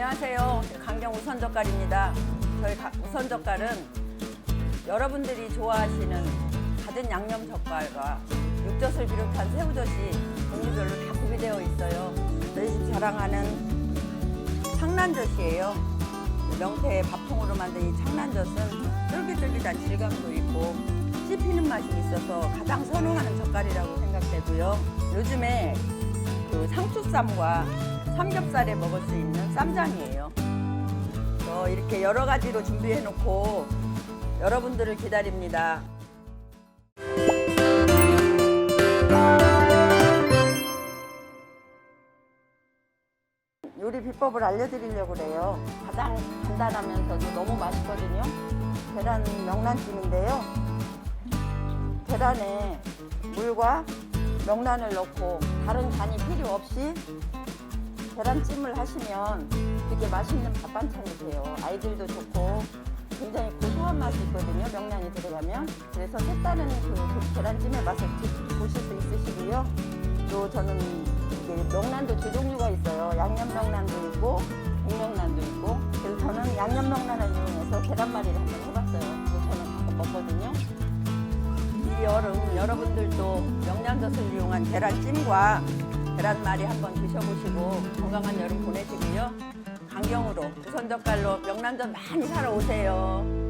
안녕하세요. 강경 우선 젓갈입니다. 저희 가- 우선 젓갈은 여러분들이 좋아하시는 가든 양념 젓갈과 육젓을 비롯한 새우젓이 종류별로 다 구비되어 있어요. 저희 집 자랑하는 창란젓이에요. 명태의 밥통으로 만든 이 창란젓은 쫄깃쫄깃한 질감도 있고 씹히는 맛이 있어서 가장 선호하는 젓갈이라고 생각되고요. 요즘에 그 상추쌈과 삼겹살에 먹을 수 있는 쌈장이에요. 저 이렇게 여러 가지로 준비해 놓고 여러분들을 기다립니다. 요리 비법을 알려드리려고 그래요. 가장 간단하면서도 너무 맛있거든요. 계란 명란찜인데요. 계란에 물과 명란을 넣고 다른 간이 필요 없이 계란찜을 하시면 되게 맛있는 밥 반찬이 돼요. 아이들도 좋고 굉장히 고소한 맛이 있거든요. 명란이 들어가면. 그래서 색다른 그, 그 계란찜의 맛을 드- 보실 수 있으시고요. 또 저는 이게 명란도 두 종류가 있어요. 양념 명란도 있고 백명란도 있고. 그래서 저는 양념 명란을 이용해서 계란말이를 한번 해봤어요. 그래서 저는 가끔 먹거든요. 이 여름 여러분들도 명란젓을 이용한 계란찜과 계란말이 한번 드셔보시고 건강한 여름 보내시고요. 강경으로 우선젓갈로 명란젓 많이 사러 오세요.